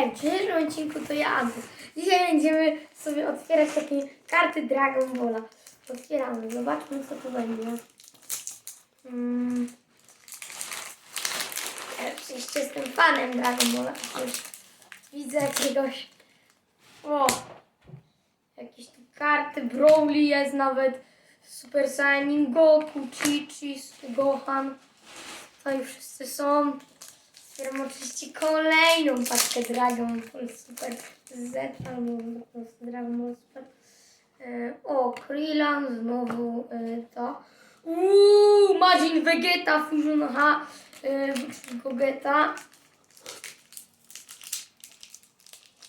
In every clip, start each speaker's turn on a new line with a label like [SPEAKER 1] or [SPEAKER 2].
[SPEAKER 1] wiem, w dzisiejszym odcinku to ja. Dzisiaj będziemy sobie otwierać takie karty Dragon Balla. Otwieramy, zobaczmy co tu będzie. Mm. Ja oczywiście jestem fanem Dragon Balla. Widzę jakiegoś... O! Jakieś tu karty, Broly jest nawet, Super Saiyan Goku, Chi-Chi, Gohan. Tutaj wszyscy są. Otwieram oczywiście kolejną paczkę Dragon Ball Super Z, albo po prostu Dragon Ball Super. E, o, Krillin, znowu e, to. Uuu, Majin Vegeta, Fusion H, e, Gogeta.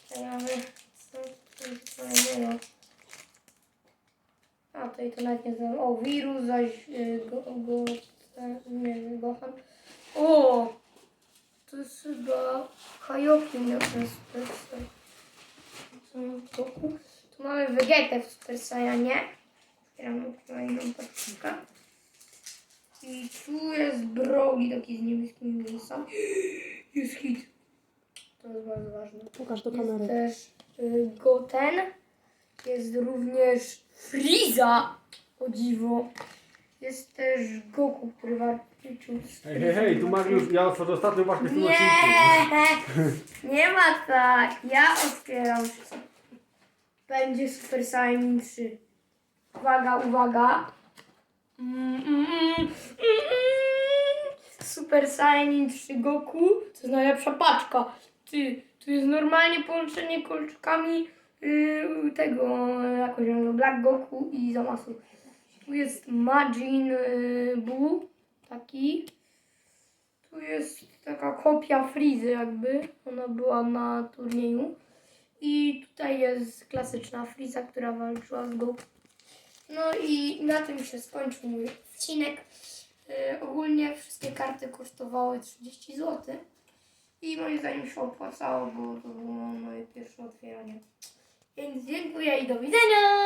[SPEAKER 1] Tutaj mamy, co tu kolejnego. A, tutaj to nawet nie znam. O, wirus, zaś e, go, go, nie, Gohan. O! To jest chyba Kajoki miał ten Super Saiyan. Co tu? Tu mamy Vegetę w Super Saiyanie. Otwieram kolejną paczkę. I tu jest Broly taki z niebieskimi włosami. Jest hit. To jest bardzo ważne.
[SPEAKER 2] Pokaż do
[SPEAKER 1] Jest
[SPEAKER 2] kamery.
[SPEAKER 1] też y, Goten. Jest również Frieza. O dziwo. Jest też Goku, który walczył z
[SPEAKER 3] Hej, hej, hej, tu Mariusz, ja otworzę ostatnio właśnie w tym
[SPEAKER 1] Nie,
[SPEAKER 3] odcinku.
[SPEAKER 1] nie ma tak. Ja otwieram wszystko. Będzie Super Saiyan 3. Uwaga, uwaga. Mm, mm, mm, mm, mm. Super Saiyan 3 Goku. To jest najlepsza paczka. Ty, tu jest normalnie połączenie kolczykami yy, tego, jak on się nazywa, Black Goku i Zamasu. Tu jest Majin yy, Buu, taki. Tu jest taka kopia Frizy jakby. Ona była na turnieju. I tutaj jest klasyczna Friza, która walczyła z Goku. No i na tym się skończył mój odcinek. Yy, ogólnie wszystkie karty kosztowały 30 zł. I moim zdaniem się opłacało, bo to było moje pierwsze otwieranie. Więc dziękuję i do widzenia!